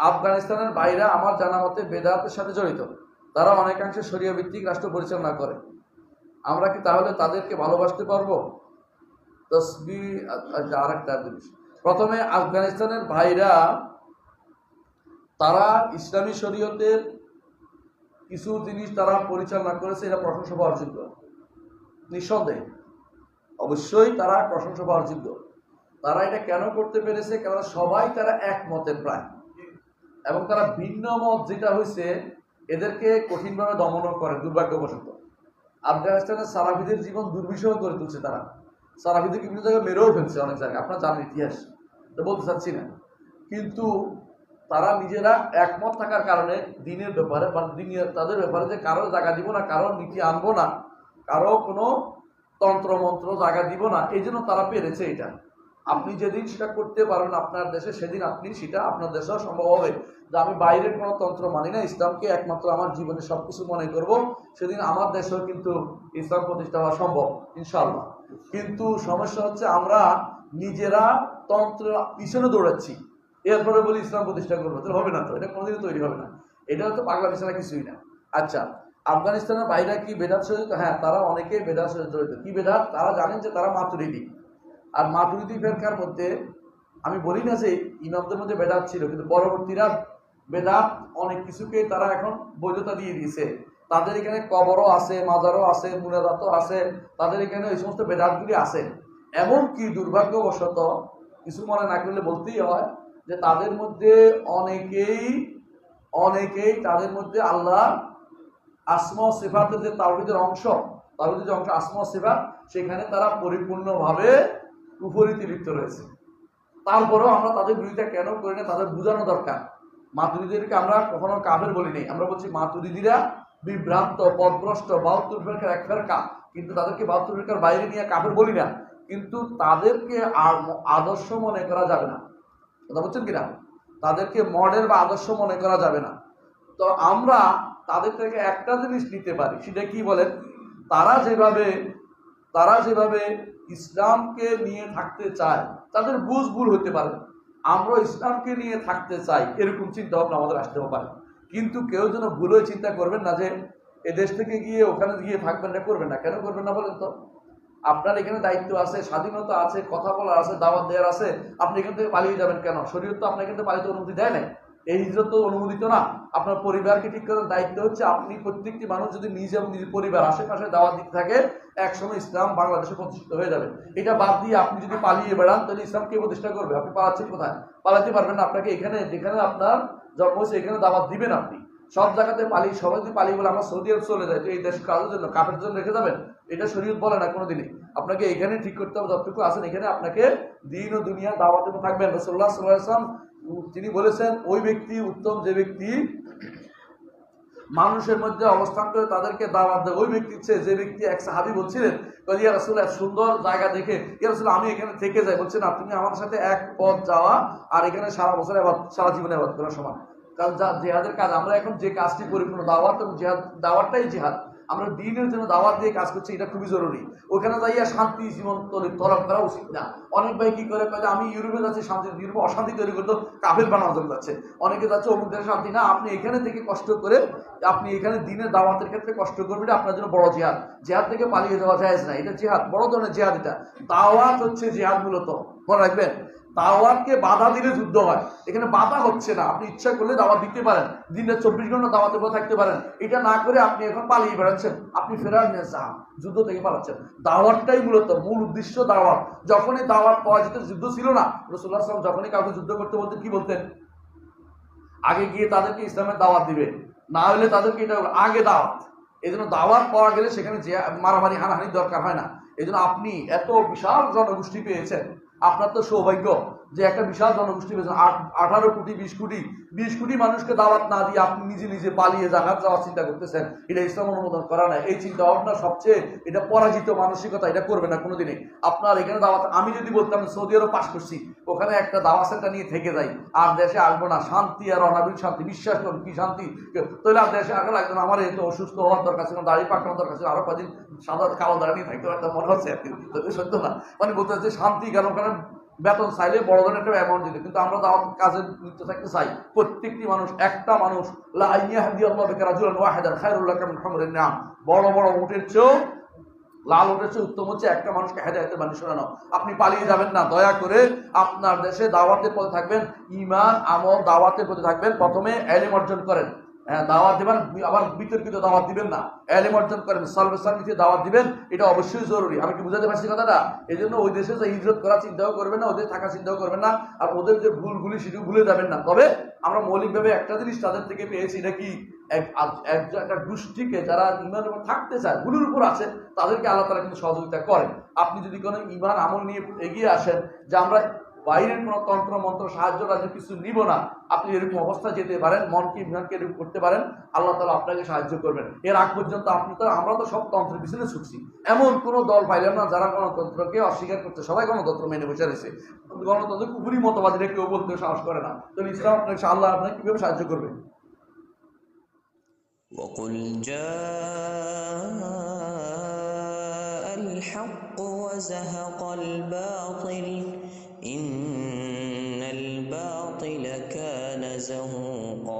আফগানিস্তানের বাইরে আমার জানা মতে বেদাতের সাথে জড়িত। তারা অনেকাংশে শরীয় ভিত্তিক রাষ্ট্র পরিচালনা করে। আমরা কি তাহলে তাদেরকে ভালোবাসতে পারব? তসবি আচ্ছা আর একটা জিনিস। প্রথমে আফগানিস্তানের ভাইরা, তারা ইসলামী শরীয়তের কিছু জিনিস তারা পরিচালনা করেছে এটা প্রশংসা পাওয়ার যোগ্য। নিঃসন্দেহে। অবশ্যই তারা প্রশংসা পাওয়ার যোগ্য। তারা এটা কেন করতে পেরেছে? কেননা সবাই তারা একমতের প্রায়। এবং তারা ভিন্ন মত যেটা হয়েছে এদেরকে কঠিনভাবে দমনও করে, দুর্ভাগ্যবশত। আফগানিস্তানের সারাফিদের জীবন দুর্বিষহ করে তুলছে তারা। সারাফিদের বিভিন্ন জায়গায় মেরেও ফেলছে অনেক জায়গায়। আপনার জানেন ইতিহাস বলতে চাচ্ছি না। কিন্তু তারা নিজেরা একমত থাকার কারণে দিনের ব্যাপারে বা দিনের তাদের ব্যাপারে যে কারও জায়গা দিব না, কারও নীতি আনব না, কারও কোনো তন্ত্রমন্ত্র জায়গা দিব না, এই জন্য তারা পেরেছে এটা। আপনি যেদিন সেটা করতে পারবেন আপনার দেশে, সেদিন আপনি সেটা আপনার দেশেও সম্ভব হবে। যে আমি বাইরের কোনো তন্ত্র মানি না, ইসলামকে একমাত্র আমার জীবনে সব কিছু মনে করব। সেদিন আমার দেশেও কিন্তু ইসলাম প্রতিষ্ঠা হওয়া সম্ভব, ইনশাআল্লাহ। কিন্তু সমস্যা হচ্ছে আমরা নিজেরা তন্ত্র পিছনে দৌড়াচ্ছি। এরপরে বলি ইসলাম প্রতিষ্ঠা করব তো হবে না তো, এটা কোনোদিনই তৈরি হবে না। এটা তো পাগলা বিছানা কিছুই না। আচ্ছা আফগানিস্তানের বাইরে কি বেদাত হ্যাঁ তারা অনেকেই বেদাত জড়িত। কি বেদাত? তারা জানেন যে তারা মাতুরিদি। আর মাতুরিদি ফেরকার মধ্যে আমি বলি না যে ইমামদের মধ্যে বেদাত ছিল, কিন্তু পরবর্তীরা বেদাত অনেক কিছুকে তারা এখন বৈধতা দিয়ে দিয়েছে। তাদের এখানে কবরও আছে, মাজারও আছে মুনাদাতও আছে, তাদের এখানে এই সমস্ত বেদাতগুলি আছে। এমনকি দুর্ভাগ্যবশত, কিছু মনে না করলে বলতেই হয় যে তাদের মধ্যে অনেকেই অনেকেই তাদের মধ্যে আল্লাহ আসমা সিফাতের যে তাওহিদের অংশ, তাওহিদের যে অংশ আসমা ও সিফাত, সেখানে তারা পরিপূর্ণভাবে কুফরিতে লিপ্ত রয়েছে। তারপরেও আমরা তাদের বিরোধিতা কেন করি না, তাদের বোঝানো দরকার। মাতুরিদেরকে আমরা কখনো কাফের বলি নাই। আমরা বলছি মাতুরিদিরা বিভ্রান্ত, পদভ্রষ্ট, বাহাত্তর ফেরকার এক ফেরকা। কিন্তু তাদেরকে বাহাত্তর ফেরকার বাইরে নিয়ে কাফের বলি না। কিন্তু তাদেরকে আদর্শ মনে করা যাবে না। কথা বলছেন কিনা? তাদেরকে মডেল বা আদর্শ মনে করা যাবে না। তো আমরা তাদের থেকে একটা জিনিস নিতে পারি। সেটা কি বলেন? তারা যেভাবে তারা যেভাবে ইসলামকে নিয়ে থাকতে চায়, তাদের বুঝ ভুল হতে পারে। আমরা ইসলামকে নিয়ে থাকতে চাই, এরকম চিন্তা ভাবনা আমাদের আসতেও পারে। কিন্তু কেউ যেন ভুল চিন্তা করবেন না যে, এ দেশ থেকে গিয়ে ওখানে গিয়ে থাকবেন না, করবেন না, কেন করবেন না বলেন তো? আপনার এখানে দায়িত্ব আছে, স্বাধীনতা আছে, কথা বলার আছে, দাওয়াত দেওয়ার আছে, আপনি এখান থেকে পালিয়ে যাবেন কেন? শরীর তো আপনার এখান থেকে পালিয়ে অনুমতি দেয় না এই হিজরত তো অনুমোদিত না, আপনার পরিবারকে ঠিক করার দায়িত্ব হচ্ছে আপনি প্রত্যেকটি মানুষ যদি নিজে এবং নিজের পরিবার আশেপাশে দাওয়াত দিতে থাকে, একসময় ইসলাম বাংলাদেশে প্রতিষ্ঠিত হয়ে যাবে। এটা বাদ দিয়ে আপনি যদি পালিয়ে বেড়ান, তাহলে ইসলাম কে প্রতিষ্ঠা করবে? আপনি পালাচ্ছেন কোথায়? পালাতে পারবেন না আপনাকে এখানে, যেখানে আপনার জন্ম হয়েছে, এখানে দাওয়াত দিবেন আপনি। সব জায়গাতে পালিয়ে সবাই যদি পালিয়ে বলে আমরা সৌদি আরব চলে যাই। তো এই দেশ কাজের জন্য কাপের জন্য রেখে যাবেন? এটা শরীয়ত বলে না কোনোদিনই। আপনাকে এখানে ঠিক করতে হবে যতটুকু আছেন এখানে আপনাকে দিন ও দুনিয়া দাওয়াতে থাকবেন। রসল্লাহ সাল্লাম তিনি বলেছেন ওই ব্যক্তি উত্তম যে ব্যক্তি মানুষের মধ্যে অবস্থান করে তাদেরকে দাওয়াত দেয় ওই ব্যক্তি চেয়ে যে ব্যক্তি এক সাহাবি বলছিলেন বলে, ইয়া রাসূল এক সুন্দর জায়গা দেখে ইয়া রাসূল আমি এখানে থেকে যাই। বলছে না তুমি আমাদের সাথে এক পথ যাওয়া আর এখানে সারা বছর আবাদ সারা জীবনে আবাদ করা সমান। জেহাদের কাজ, আমরা এখন যে কাজটি পরিপূর্ণ দাওয়াত এবং জেহাদ, দাওয়াতটাই জেহাদ। আমরা দিনের জন্য দাওয়াত দিয়ে কাজ করছি, এটা খুবই জরুরি। ওখানে যাইয়া শান্তি জীবন তলব করা উচিত না। অনেক ভাই কি করে যে আমি ইউরোপে যাচ্ছি শান্তি ইউরোপে অশান্তি তৈরি করতে কাফের বানানোর জন্য যাচ্ছে। অনেকে যাচ্ছে, অমুক দেশে শান্তি না, আপনি এখানে থেকে কষ্ট করে, আপনি এখানে দিনের দাওয়াতের ক্ষেত্রে কষ্ট করবেন, এটা আপনার জন্য বড় জেহাদ। জেহাদ থেকে পালিয়ে যাওয়া যায় না, এটা জেহাদ, বড় ধরনের জেহাদ এটা। দাওয়াত হচ্ছে জেহাদ মূলত। মনে রাখবেন? দাওয়াতকে বাধা দিলে যুদ্ধ হয়। এখানে বাধা হচ্ছে না। আপনি ইচ্ছা করলে দাওয়াত দিতে পারেন। দিনে চব্বিশ ঘণ্টা দাওয়াতে বসে থাকতে পারেন। এটা না করে আপনি এখন পালিয়ে বেড়াচ্ছেন। আপনি ফেরার নিয়ে যান যুদ্ধ থেকে পালাচ্ছেন। দাওয়াতটাই মূলত, মূল উদ্দেশ্য দাওয়াত। যখনই দাওয়াত পাওয়া যেত, যুদ্ধ ছিল না। রসুল্লাহ সাল্লাম যখনই কাউকে যুদ্ধ করতে বলতেন, কি বলতেন? আগে গিয়ে তাদেরকে ইসলামের দাওয়াত দিবে। না হলে তাদেরকে এটা আগে দাওয়াত। এই জন্য দাওয়াত পাওয়া গেলে সেখানে যে মারামারি, হানাহানির দরকার হয় না। এই আপনি এত বিশাল জনগোষ্ঠী পেয়েছেন। আপনার তো সৌভাগ্য। যে একটা বিশাল জনগোষ্ঠী পেয়েছেন আঠারো কোটি, বিশ কোটি বিশ কোটি মানুষকে দাওয়াত না দিয়ে আপনি নিজে নিজে পালিয়ে জাহাজ যাওয়ার চিন্তা করতেছেন, এটা ইসলাম অনুমোদন করা নাই। এই চিন্তা ভাবনা সবচেয়ে এটা পরাজিত মানসিকতা, এটা করবে না কোনোদিনই। আপনার এখানে দাওয়াত, আমি যদি বলতাম সৌদি আরব পাশ করছি, ওখানে একটা দাওয়া সেন্টার নিয়ে থেকে যাই, আর দেশে আসব না, শান্তি আর অনাবিল শান্তি, বিশ্বাস করুন কি শান্তি? তাহলে আর দেশে আগে লাগবে না, আমার এই তো অসুস্থ হওয়ার দরকার ছিল, দাড়ি পাকানোর দরকার ছিল, আরও কদিন সাদা কালো দাঁড়িয়ে থাকতে পারতাম, মনে হচ্ছে আর কি সত্য না। মানে বলতে হচ্ছে শান্তি কেন, ওখানে বেতন চাইলে বড় ধরনের একটা অ্যামাউন্ট দিতে। কিন্তু আমরা দাওয়াত কাজে লিপ্ত থাকতে চাই। প্রত্যেকটি মানুষ, একটা মানুষ নাম। বড় বড় উটের চেয়েও, লাল উঠেছে উত্তম হচ্ছে একটা মানুষকে হেদায়তের বাণী শোনানো। আপনি পালিয়ে যাবেন না। দয়া করে আপনার দেশে দাওয়াতের পথে থাকবেন। ইমান আমল, দাওয়াতের পথে থাকবেন। প্রথমে এলিম অর্জন করেন। হ্যাঁ দাওয়াত দিবেন আবার বিতর্কিত দাওয়াত দিবেন না। এলিম অর্জন করেন সালবে সার্ভিসে দাওয়াত দিবেন, এটা অবশ্যই জরুরি। আমি কি বুঝাতে পারছি কথাটা? এই জন্য ওই দেশে যে হিজরত করার চিন্তাও করবেন না, ওদের থাকার চিন্তাও করবেন না, আর ওদের যে ভুলগুলি সেটিও ভুলে যাবেন না। তবে আমরা মৌলিকভাবে একটা জিনিস তাদের থেকে পেয়েছি, এটা কি? এক- এক- একটা গোষ্ঠীকে যারা ইমানের উপর থাকতে চায়, ভুলের উপর আছে, তাদেরকে আল্লাহ তারা কিন্তু সহযোগিতা করেন। আপনি যদি কোনো ইমান আমল নিয়ে এগিয়ে আসেন, যে আমরা বাইরের কোনো তন্ত্র মন্ত্র সাহায্য রাজ্য কিছু নিব না আপনি এরকম অবস্থা যেতে পারেন মনকে ইমানকে এরকম করতে পারেন আল্লাহ তালা আপনাকে সাহায্য করবেন এর আগ পর্যন্ত আপনি তো আমরা তো সব তন্ত্রের পিছনে ছুটছি এমন কোনো দল পাইলেন না যারা গণতন্ত্রকে অস্বীকার করতে সবাই গণতন্ত্র মেনে বসে রয়েছে গণতন্ত্র কুপুরি মতবাদীরা কেউ বলতে সাহস করে না তো ইসলাম আপনাকে আল্লাহ আপনাকে কিভাবে সাহায্য করবে وقل جاء وزهق الباطل. إن الباطل كان زهوقا.